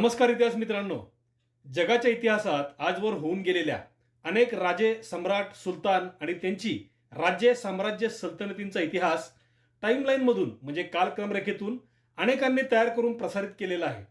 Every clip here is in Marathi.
नमस्कार इतिहास मित्रांनो. जगाच्या इतिहासात आजवर होऊन गेलेल्या अनेक राजे सम्राट सुलतान आणि त्यांची राज्य साम्राज्य सल्तनतींचा इतिहास टाईमलाईनमधून म्हणजे कालक्रमरेखेतून अनेकांनी तयार करून प्रसारित केलेला आहे.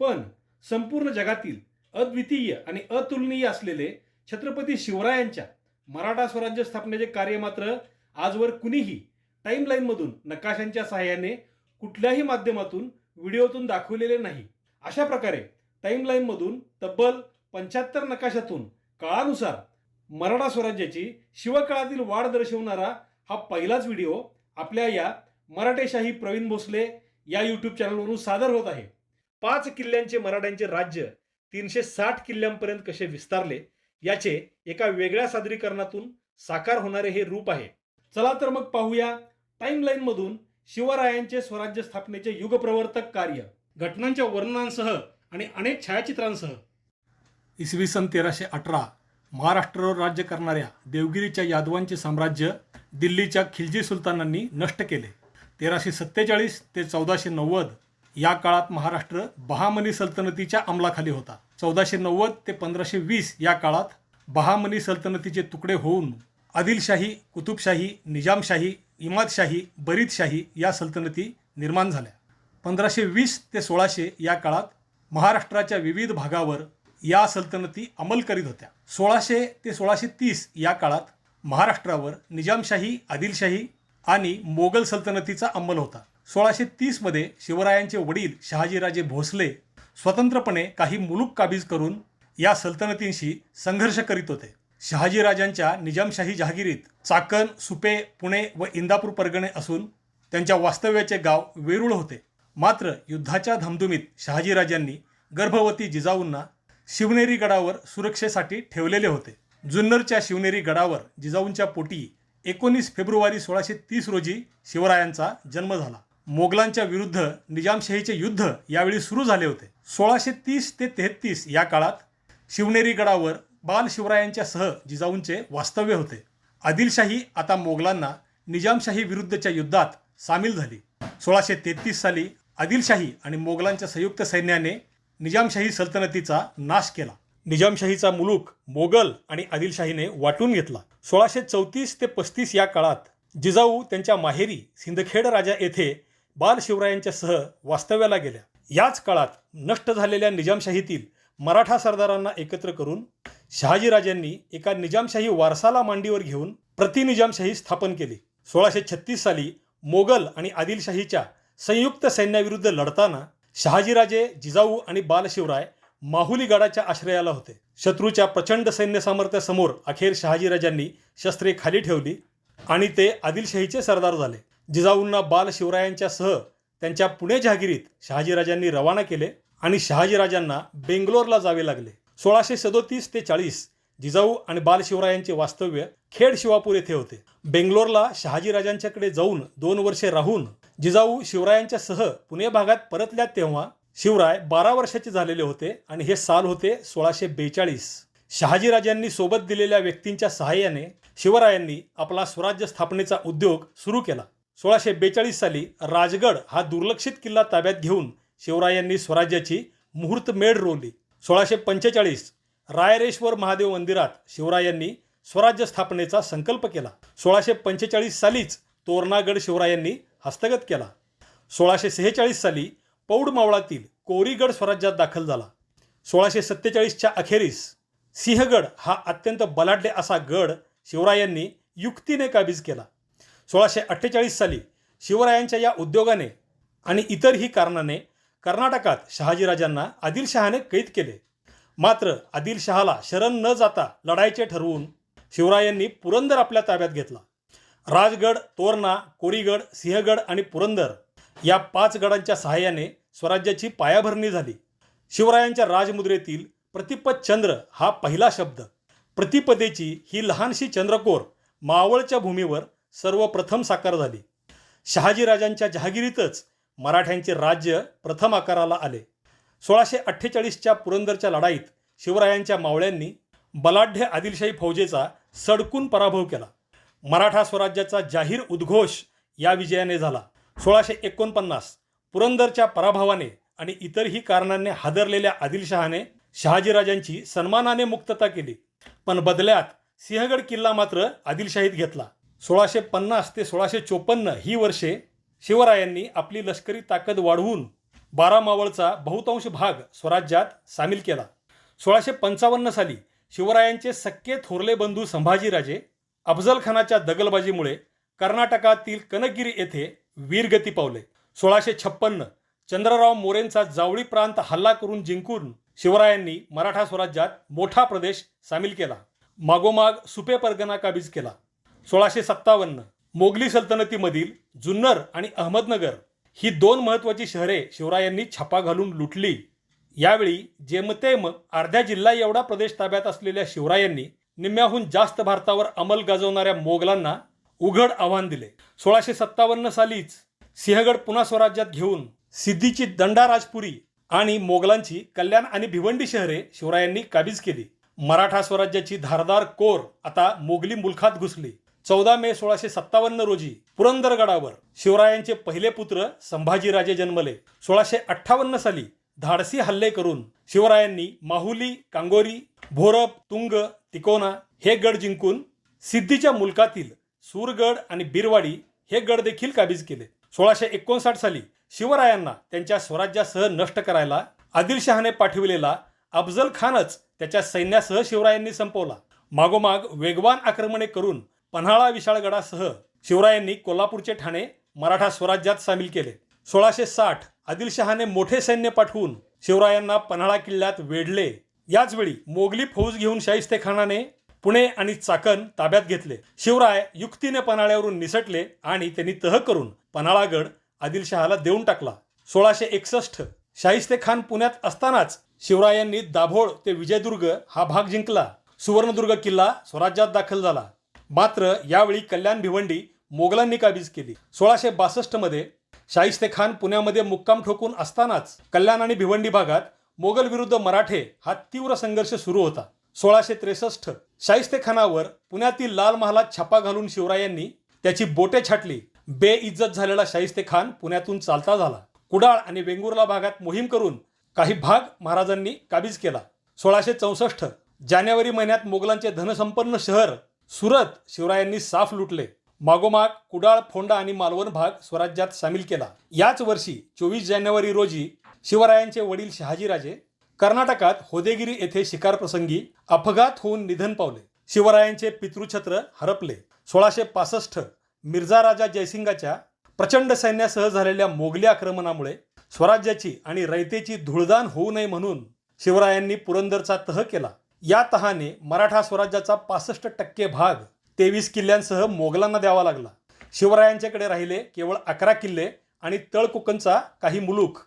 पण संपूर्ण जगातील अद्वितीय आणि अतुलनीय असलेले छत्रपती शिवरायांच्या मराठा स्वराज्य स्थापनेचे कार्य मात्र आजवर कुणीही टाईमलाईनमधून नकाशांच्या सहाय्याने कुठल्याही माध्यमातून व्हिडिओतून दाखवलेले नाही. अशा प्रकारे टाईमलाईनमधून तब्बल पंच्याहत्तर नकाशातून काळानुसार मराठा स्वराज्याची शिवकाळातील वाढ दर्शवणारा हा पहिलाच व्हिडिओ आपल्या या मराठेशाही प्रवीण भोसले या यूट्यूब चॅनलवरून सादर होत आहे. पाच किल्ल्यांचे मराठ्यांचे राज्य तीनशे साठ किल्ल्यांपर्यंत कसे विस्तारले याचे एका वेगळ्या सादरीकरणातून साकार होणारे हे रूप आहे. चला तर मग पाहूया टाईमलाईनमधून शिवरायांचे स्वराज्य स्थापनेचे युगप्रवर्तक कार्य. घटनांच्या वर्णनांसह आणि अनेक छायाचित्रांसह. इसवी सन तेराशे अठरा महाराष्ट्रावर राज्य करणाऱ्या देवगिरीच्या यादवांचे साम्राज्य दिल्लीच्या खिलजी सुलतानांनी नष्ट केले. तेराशे सत्तेचाळीस ते चौदाशे नव्वद या काळात महाराष्ट्र बहामनी सल्तनतीच्या अंमलाखाली होता. चौदाशे नव्वद ते पंधराशे वीस या काळात बहामनी सल्तनतीचे तुकडे होऊन आदिलशाही कुतुबशाही निजामशाही इमादशाही बरीदशाही या सल्तनती निर्माण झाल्या. पंधराशे वीस ते सोळाशे या काळात महाराष्ट्राच्या विविध भागावर या सल्तनती अंमल करीत होत्या. सोळाशे ते सोळाशे तीस या काळात महाराष्ट्रावर निजामशाही आदिलशाही आणि मोगल सल्तनतीचा अंमल होता. सोळाशे तीसमध्ये शिवरायांचे वडील शहाजीराजे भोसले स्वतंत्रपणे काही मुलूक काबीज करून या सल्तनतींशी संघर्ष करीत होते. शहाजीराजांच्या निजामशाही जहागिरीत चाकण सुपे पुणे व इंदापूर परगणे असून त्यांच्या वास्तव्याचे गाव वेरूळ होते. मात्र युद्धाच्या धामधुमीत शहाजीराजांनी गर्भवती जिजाऊंना शिवनेरी गडावर सुरक्षेसाठी ठेवलेले होते. जुन्नरच्या शिवनेरी गडावर जिजाऊंच्या पोटी एकोणीस फेब्रुवारी सोळाशे तीस रोजी शिवरायांचा जन्म झाला. मोगलांच्या विरुद्ध निजामशाहीचे युद्ध यावेळी सुरू झाले होते. सोळाशे तीस ते तेहतीस या काळात शिवनेरी गडावर बाल शिवरायांच्या सह जिजाऊंचे वास्तव्य होते. आदिलशाही आता मोगलांना निजामशाही विरुद्धच्या युद्धात सामील झाली. सोळाशे तेहतीस साली आदिलशाही आणि मोगलांच्या संयुक्त सैन्याने निजामशाही सल्तनतीचा नाश केला. निजामशाहीचा मुलूक मोगल आणि आदिलशाहीने वाटून घेतला. सोळाशे चौतीस ते पस्तीस या काळात जिजाऊ त्यांच्या माहेरी सिंदखेड राजा येथे बालशिवरायांच्या सह वास्तव्याला गेल्या. याच काळात नष्ट झालेल्या निजामशाहीतील मराठा सरदारांना एकत्र करून शहाजीराजांनी एका निजामशाही वारसाला मांडीवर घेऊन प्रतिनिजामशाही स्थापन केली. सोळाशे छत्तीस साली मोगल आणि आदिलशाहीच्या संयुक्त सैन्याविरुद्ध लढताना शहाजीराजे जिजाऊ आणि बालशिवराय माहुली गडाच्या आश्रयाला होते. शत्रूच्या प्रचंड सैन्य सामर्थ्यासमोर अखेर शहाजीराजांनी शस्त्रे खाली ठेवली आणि ते आदिलशाहीचे सरदार झाले. जिजाऊंना बालशिवरायांच्या सह त्यांच्या पुणे जहागिरीत शहाजीराजांनी रवाना केले आणि शहाजीराजांना बेंगलोरला जावे लागले. सोळाशे सदोतीस ते चाळीस जिजाऊ आणि बालशिवरायांचे वास्तव्य खेड शिवापूर येथे होते. बेंगलोरला शहाजीराजांच्याकडे जाऊन दोन वर्षे राहून जिजाऊ शिवरायांच्या सह पुणे भागात परतल्या तेव्हा शिवराय बारा वर्षाचे झालेले होते आणि हे साल होते सोळाशे बेचाळीस. शहाजीराजांनी सोबत दिलेल्या व्यक्तींच्या सहाय्याने शिवरायांनी आपला स्वराज्य स्थापनेचा उद्योग सुरू केला. सोळाशे बेचाळीस साली राजगड हा दुर्लक्षित किल्ला ताब्यात घेऊन शिवरायांनी स्वराज्याची मुहूर्तमेढ रोवली. सोळाशे पंचेचाळीस रायरेश्वर महादेव मंदिरात शिवरायांनी स्वराज्य स्थापनेचा संकल्प केला. सोळाशे पंचेचाळीस सालीच तोरणागड शिवरायांनी हस्तगत केला. सोळाशे सेहेचाळीस साली पौड मावळातील कोरीगड स्वराज्यात दाखल झाला. सोळाशे सत्तेचाळीसच्या अखेरीस सिंहगड हा अत्यंत बलाढ्य असा गड शिवरायांनी युक्तीने काबीज केला. सोळाशे अठ्ठेचाळीस साली शिवरायांच्या या उद्योगाने आणि इतरही कारणाने कर्नाटकात शहाजीराजांना आदिलशहाने कैद केले. मात्र आदिलशहाला शरण न जाता लढायचे ठरवून शिवरायांनी पुरंदर आपल्या ताब्यात घेतला. राजगड तोरणा कोरीगड सिंहगड आणि पुरंदर या पाच गडांच्या सहाय्याने स्वराज्याची पायाभरणी झाली. शिवरायांच्या राजमुद्रेतील प्रतिपद चंद्र हा पहिला शब्द. प्रतिपदेची ही लहानशी चंद्रकोर मावळच्या भूमीवर सर्वप्रथम साकार झाली. शहाजीराजांच्या जहागिरीतच मराठ्यांचे राज्य प्रथम आकाराला आले. सोळाशे अठ्ठेचाळीसच्या पुरंदरच्या लढाईत शिवरायांच्या मावळ्यांनी बलाढ्य आदिलशाही फौजेचा सडकून पराभव केला. मराठा स्वराज्याचा जाहीर उद्घोष या विजयाने झाला. सोळाशे एकोणपन्नास पुरंदरच्या पराभवाने आणि इतरही कारणांनी हादरलेल्या आदिलशहाने शहाजीराजांची सन्मानाने मुक्तता केली. पण बदल्यात सिंहगड किल्ला मात्र आदिलशाहीत घेतला. सोळाशे पन्नास ते सोळाशे चोपन्न ही वर्षे शिवरायांनी आपली लष्करी ताकद वाढवून बारा मावळचा बहुतांश भाग स्वराज्यात सामील केला. सोळाशे पंचावन्न साली शिवरायांचे सक्के थोरले बंधू संभाजीराजे अफजल खानाच्या दगलबाजीमुळे कर्नाटकातील कनकगिरी येथे वीरगती पावले. सोळाशे छप्पन्न चंद्रराव मोरेंचा जावळी प्रांत हल्ला करून जिंकून शिवरायांनी मराठा स्वराज्यात मोठा प्रदेश सामील केला. मागोमाग सुपे परगणा काबीज केला. सोळाशे सत्तावन्न मोगली सल्तनतीमधील जुन्नर आणि अहमदनगर ही दोन महत्त्वाची शहरे शिवरायांनी छापा घालून लुटली. यावेळी जेमतेम अर्ध्या जिल्हा एवढा प्रदेश ताब्यात असलेल्या शिवरायांनी निम्म्याहून जास्त भारतावर अंमल गाजवणाऱ्या मोगलांना उघड आव्हान दिले. सोळाशे सत्तावन्न सालीच सिंहगड पुन्हा स्वराज्यात घेऊन सिद्धीची दंडाराजपुरी आणि मोगलांची कल्याण आणि भिवंडी शहरे शिवरायांनी काबीज केली. मराठा स्वराज्याची धारदार कोर आता मोगली मुलखात घुसली. चौदा मे सोळाशे सत्तावन्न रोजी पुरंदरगडावर शिवरायांचे पहिले पुत्र संभाजीराजे जन्मले. सोळाशे अठ्ठावन्न साली धाडसी हल्ले करून शिवरायांनी माहुली कांगोरी भोरप तुंग तिकोना हे गड जिंकून सिद्धीच्या मुलकातील सूरगड आणि बिरवाडी हे गड देखील काबीज केले. सोळाशे एकोणसाठ साली शिवरायांना त्यांच्या स्वराज्यासह नष्ट करायला आदिलशहाने पाठविलेला अफजल खानच त्याच्या सैन्यासह शिवरायांनी संपवला. मागोमाग वेगवान आक्रमणे करून पन्हाळा विशाळगडासह शिवरायांनी कोल्हापूरचे ठाणे मराठा स्वराज्यात सामील केले. सोळाशे साठ आदिलशहाने मोठे सैन्य पाठवून शिवरायांना पन्हाळा किल्ल्यात वेढले. याचवेळी मोगली फौज घेऊन शाहिस्ते खानाने पुणे आणि चाकण ताब्यात घेतले. शिवराय युक्तीने पन्हाळ्यावरून निसटले आणि त्यांनी तह करून पन्हाळागड आदिलशहाला देऊन टाकला. सोळाशे एकसष्ट शाहिस्ते खान पुण्यात असतानाच शिवरायांनी दाभोळ ते विजयदुर्ग हा भाग जिंकला. सुवर्णदुर्ग किल्ला स्वराज्यात दाखल झाला. मात्र यावेळी कल्याण भिवंडी मोगलांनी काबीज केली. सोळाशे बासष्टमध्ये शाहिस्ते खान पुण्यामध्ये मुक्काम ठोकून असतानाच कल्याण आणि भिवंडी भागात मोगल विरुद्ध मराठे हा तीव्र संघर्ष सुरू होता. सोळाशे त्रेसष्ट शाहिस्तेखानावर पुण्यातील लाल महालात छापा घालून शिवरायांनी त्याची बोटे छाटली. बेइज्जत झालेला शाहिस्ते खान पुण्यातून चालता झाला. कुडाळ आणि वेंगुर्ला भागात मोहीम करून काही भाग महाराजांनी काबीज केला. सोळाशे चौसष्ट जानेवारी महिन्यात मोगलांचे धनसंपन्न शहर सुरत शिवरायांनी साफ लुटले. मागोमाग कुडाळ फोंडा आणि मालवण भाग स्वराज्यात सामील केला. याच वर्षी चोवीस जानेवारी रोजी शिवरायांचे वडील शहाजीराजे कर्नाटकात होदेगिरी येथे शिकार प्रसंगी अपघात होऊन निधन पावले. शिवरायांचे पितृछत्र हरपले. सोळाशे पासष्ट मिर्झा राजा जयसिंगाच्या प्रचंड सैन्यासह झालेल्या मोगली आक्रमणामुळे स्वराज्याची आणि रयतेची धुळदाण होऊ नये म्हणून शिवरायांनी पुरंदरचा तह केला. या तहाने मराठा स्वराज्याचा पासष्ट टक्के भाग तेवीस किल्ल्यांसह मोगलांना द्यावा लागला. शिवरायांच्याकडे राहिले केवळ अकरा किल्ले आणि तळकोकणचा काही मुलूक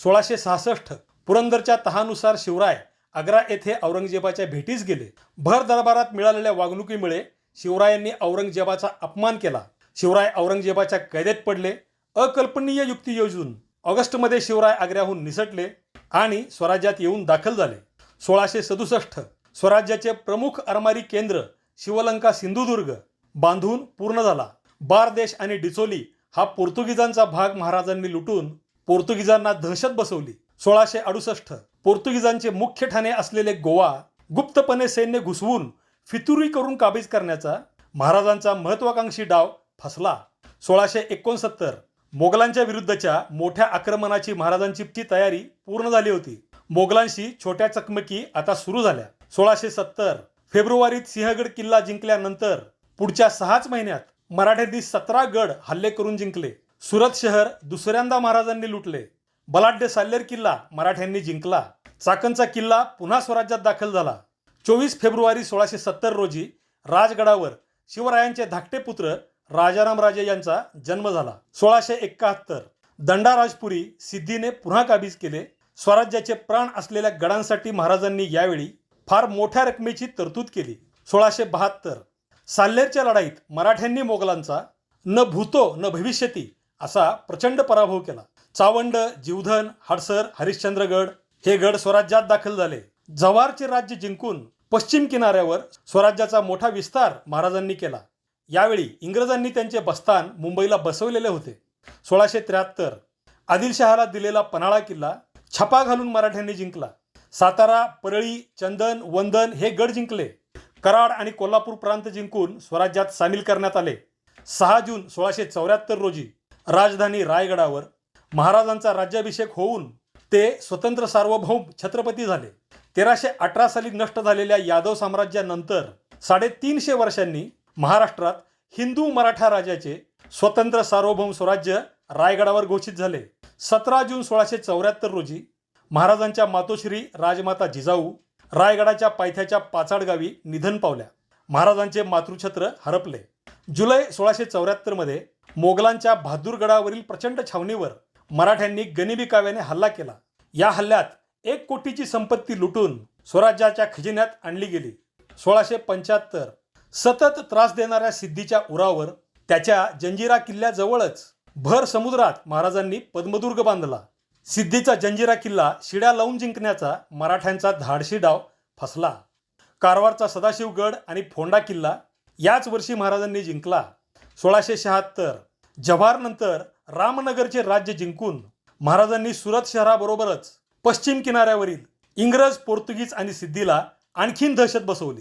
सोळाशे सहासष्ट पुरंदरच्या तहानुसार शिवराय आग्रा येथे औरंगजेबाच्या भेटीस गेले. भर दरबारात मिळालेल्या वागणुकीमुळे शिवरायांनी औरंगजेबाचा अपमान केला. शिवराय औरंगजेबाच्या कैदेत पडले. अकल्पनीय युक्ती योजून ऑगस्टमध्ये शिवराय आग्र्याहून निसटले आणि स्वराज्यात येऊन दाखल झाले. सोळाशे सदुसष्ट स्वराज्याचे प्रमुख आरमारी केंद्र शिवलंका सिंधुदुर्ग बांधून पूर्ण झाला. बारदेश आणि डिचोली हा पोर्तुगीजांचा भाग महाराजांनी लुटून पोर्तुगीजांना दहशत बसवली. सोळाशे अडुसष्ट. पोर्तुगीजांचे मुख्य ठाणे असलेले गोवा गुप्तपणे सैन्य घुसवून फितुरी करून काबीज करण्याचा महाराजांचा महत्वाकांक्षी डाव फसला. सोळाशे एकोणसत्तर. मोगलांच्या विरुद्धच्या मोठ्या आक्रमणाची महाराजांची ती तयारी पूर्ण झाली होती. मोगलांशी छोट्या चकमकी आता सुरू झाल्या. सोळाशे सत्तर. फेब्रुवारीत सिंहगड किल्ला जिंकल्यानंतर पुढच्या सहाच महिन्यात मराठ्यांनी सतरा गड हल्ले करून जिंकले. सुरत शहर दुसऱ्यांदा महाराजांनी लुटले. बलाढ्य साल्लेर किल्ला मराठ्यांनी जिंकला. चाकणचा किल्ला पुन्हा स्वराज्यात दाखल झाला. चोवीस फेब्रुवारी सोळाशे सत्तर रोजी राजगडावर शिवरायांचे धाकटे पुत्र राजारामराजे यांचा जन्म झाला. सोळाशे एकाहत्तर दंडाराजपुरी सिद्धीने पुन्हा काबीज केले. स्वराज्याचे प्राण असलेल्या गडांसाठी महाराजांनी यावेळी फार मोठ्या रकमेची तरतूद केली. सोळाशे बहात्तर साल्लेरच्या लढाईत मराठ्यांनी मोगलांचा न भूतो न भविष्यती असा प्रचंड पराभव केला. चावंड जीवधन हडसर हरिश्चंद्रगड हे गड स्वराज्यात दाखल झाले. जव्हारचे राज्य जिंकून पश्चिम किनाऱ्यावर स्वराज्याचा मोठा विस्तार महाराजांनी केला. यावेळी इंग्रजांनी त्यांचे बस्तान मुंबईला बसवलेले होते. सोळाशे त्र्याहत्तर आदिलशहाला दिलेला पन्हाळा किल्ला छापा घालून मराठ्यांनी जिंकला. सातारा परळी चंदन वंदन हे गड जिंकले. कराड आणि कोल्हापूर प्रांत जिंकून स्वराज्यात सामील करण्यात आले. सहा जून सोळाशे चौऱ्याहत्तर रोजी राजधानी रायगडावर महाराजांचा राज्याभिषेक होऊन ते स्वतंत्र सार्वभौम छत्रपती झाले. तेराशे अठरा साली नष्ट झालेल्या यादव साम्राज्यानंतर साडेतीनशे वर्षांनी महाराष्ट्रात हिंदू मराठा राजाचे स्वतंत्र सार्वभौम स्वराज्य रायगडावर घोषित झाले. सतरा जून सोळाशे चौऱ्याहत्तर रोजी महाराजांच्या मातोश्री राजमाता जिजाऊ रायगडाच्या पायथ्याच्या पाचाड गावी निधन पावल्या. महाराजांचे मातृछत्र हरपले. जुलै सोळाशे चौऱ्याहत्तरमध्ये मोगलांच्या बहादूरगडावरील प्रचंड छावणीवर मराठ्यांनी गनिबी काव्याने हल्ला केला. या हल्ल्यात एक कोटीची संपत्ती लुटून स्वराज्याच्या खजिन्यात आणली गेली. सोळाशे पंच्याहत्तर सतत त्रास देणाऱ्या सिद्धीच्या उरावर त्याच्या जंजिरा किल्ल्याजवळच भर समुद्रात महाराजांनी पद्मदुर्ग बांधला. सिद्धीचा जंजिरा किल्ला शिड्या लावून जिंकण्याचा मराठ्यांचा धाडशी डाव फसला. कारवारचा सदाशिवगड आणि फोंडा किल्ला याच वर्षी महाराजांनी जिंकला. सोळाशे शहात्तर. जव्हारनंतर रामनगरचे राज्य जिंकून महाराजांनी सुरत शहराबरोबरच पश्चिम किनाऱ्यावरील इंग्रज पोर्तुगीज आणि सिद्धीला आणखीन दहशत बसवली.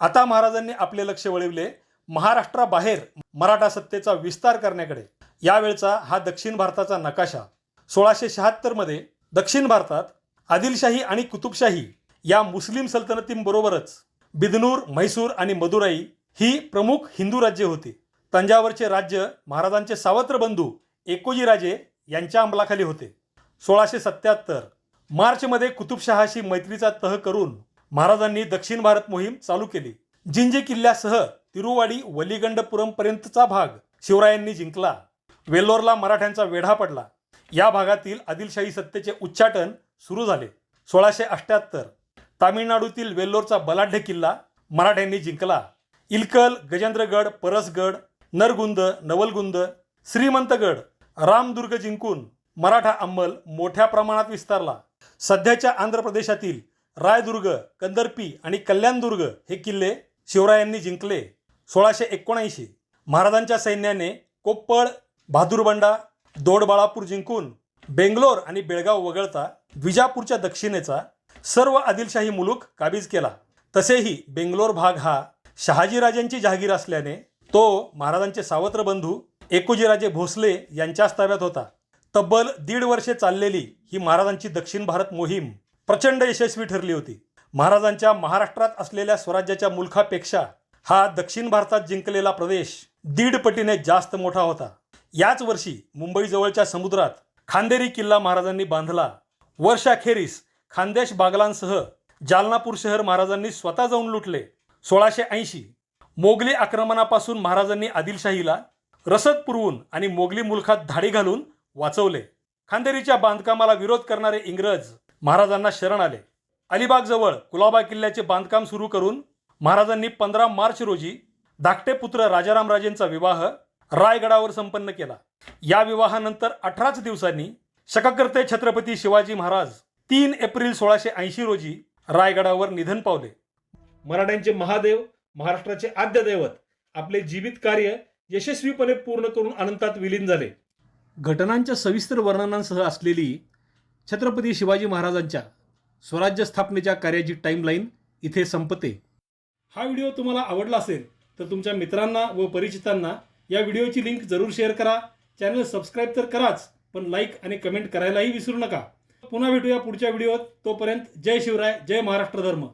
आता महाराजांनी आपले लक्ष वळविले महाराष्ट्राबाहेर मराठा सत्तेचा विस्तार करण्याकडे. यावेळचा हा दक्षिण भारताचा नकाशा. सोळाशे शहात्तरमध्ये दक्षिण भारतात आदिलशाही आणि कुतुबशाही या मुस्लिम सल्तनतींबरोबरच बिदनूर म्हैसूर आणि मदुराई ही प्रमुख हिंदू राज्ये होती. तंजावरचे राज्य महाराजांचे सावत्र बंधू एकोजीराजे यांच्या अंमलाखाली होते. सोळाशे सत्याहत्तर मार्चमध्ये कुतुबशहाशी मैत्रीचा तह करून महाराजांनी दक्षिण भारत मोहीम चालू केली. जिंजे किल्ल्यासह तिरुवाडी वलीगंडपुरमपर्यंतचा भाग शिवरायांनी जिंकला. वेल्लोरला मराठ्यांचा वेढा पडला. या भागातील आदिलशाही सत्तेचे उच्चाटन सुरू झाले. सोळाशे अठ्ठ्याहत्तर तामिळनाडूतील वेल्लोरचा बलाढ्य किल्ला मराठ्यांनी जिंकला. इलकल गजेंद्रगड परसगड नरगुंद नवलगुंद श्रीमंतगड रामदुर्ग जिंकून मराठा अंमल मोठ्या प्रमाणात विस्तारला. सध्याच्या आंध्र प्रदेशातील रायदुर्ग कंदर्पी आणि कल्याणदुर्ग हे किल्ले शिवरायांनी जिंकले सोळाशे एकोणऐंशी. महाराजांच्या सैन्याने कोप्पळ बहादूरबंडा दोडबाळापूर जिंकून बेंगलोर आणि बेळगाव वगळता विजापूरच्या दक्षिणेचा सर्व आदिलशाही मुलूक काबीज केला. तसेही बेंगलोर भाग हा शहाजीराजांची जहागीर असल्याने तो महाराजांचे सावत्र बंधू एकोजीराजे भोसले यांच्याच ताब्यात होता. तब्बल दीड वर्षे चाललेली ही महाराजांची दक्षिण भारत मोहीम प्रचंड यशस्वी ठरली होती. महाराजांच्या महाराष्ट्रात असलेल्या स्वराज्याच्या मुलखापेक्षा हा दक्षिण भारतात जिंकलेला प्रदेश दीड पटीने जास्त मोठा होता. याच वर्षी मुंबईजवळच्या समुद्रात खांदेरी किल्ला महाराजांनी बांधला. वर्षाखेरीस खानदेश बागलांसह जालनापूर शहर महाराजांनी स्वतः जाऊन लुटले. सोळाशे ऐंशी मोगली आक्रमणापासून महाराजांनी आदिलशाहीला रसद पुरवून आणि मोगली मुलखात धाडी घालून वाचवले. खांदेरीच्या बांधकामाला विरोध करणारे इंग्रज महाराजांना शरण आले. अलिबागजवळ कुलाबा किल्ल्याचे बांधकाम सुरू करून महाराजांनी पंधरा मार्च रोजी धाकटे पुत्र राजाराम राजेंचा विवाह रायगडावर संपन्न केला. या विवाहानंतर अठराच दिवसांनी शककर्ते छत्रपती शिवाजी महाराज तीन एप्रिल सोळाशे ऐंशी रोजी रायगडावर निधन पावले. मराठ्यांचे महादेव महाराष्ट्राचे आद्य दैवत आपले जीवित कार्य यशस्वीपणे पूर्ण करून अनंतात विलीन झाले. घटनांच्या सविस्तर वर्णनांसह असलेली छत्रपती शिवाजी महाराजांच्या स्वराज्य स्थापनेच्या कार्याची टाईमलाईन इथे संपते. हा व्हिडिओ तुम्हाला आवडला असेल तर तुमच्या मित्रांना व परिचितांना या व्हिडिओची लिंक जरूर शेअर करा. चॅनल सबस्क्राईब तर कराच पण लाईक आणि कमेंट करायलाही विसरू नका. पुन्हा भेटूया पुढच्या व्हिडिओत. तोपर्यंत जय शिवराय जय महाराष्ट्र धर्म.